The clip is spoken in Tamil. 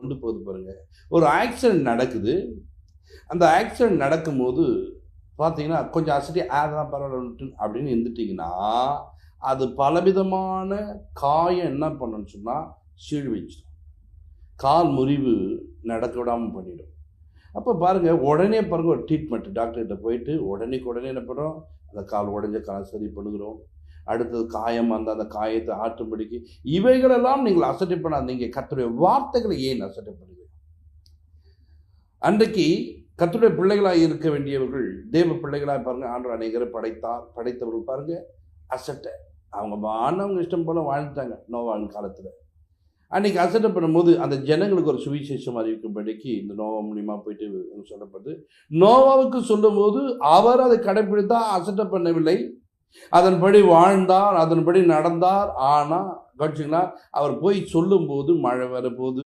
கொண்டு போகுது பாருங்கள் ஒரு ஆக்சிடெண்ட் நடக்குது. அந்த ஆக்சிடெண்ட் நடக்கும்போது பார்த்தீங்கன்னா கொஞ்சம் அசட்டி ஆதான் பரவாயில்ல அப்படின்னு இருந்துட்டிங்கன்னா அது பலவிதமான காயம் என்ன பண்ணுன்னு சொன்னால் சீழ் வச்சிடும். கால் முறிவு நடக்க விடாமல் பண்ணிடும். அப்போ பாருங்கள் உடனே பாருங்கள் ஒரு ட்ரீட்மெண்ட் டாக்டர்கிட்ட போயிட்டு உடனே உடனே என்ன பண்ணுறோம்? அந்த கால் உடஞ்ச கால் சரி பண்ணுகிறோம். அடுத்தது காயம் அந்த அந்த காயத்தை ஆற்றும்படிக்கு இவைகளெல்லாம் நீங்கள் அசட்டை பண்ணாதீங்க கத்துடைய வார்த்தைகளை ஏன் அசட்டை பண்ணுவீங்க அன்றைக்கு கத்துடைய பிள்ளைகளாக இருக்க வேண்டியவர்கள் தேவ பிள்ளைகளாக பாருங்க ஆண்டு அநேகரை படைத்தார் படைத்தவர்கள் பாருங்க அசட்டை. அவங்க வாழ்ந்தவங்க இஷ்டம் போல வாழ்ந்துட்டாங்க நோவாவின் காலத்தில். அன்றைக்கி அசட்டை பண்ணும்போது அந்த ஜனங்களுக்கு ஒரு சுவிசேஷம் அறிவிக்கும்படிக்கு இந்த நோவா மூலிமா போயிட்டு சொல்லப்படுது. நோவாவுக்கு சொல்லும்போது அவர் அதை கடைப்பிடித்தா அசட்டை பண்ணவில்லை. அதன்படி வாழ்ந்தார் அதன்படி நடந்தார். ஆனால் கட்சிங்களா அவர் போய் சொல்லும்போது மழை வரப்போகுது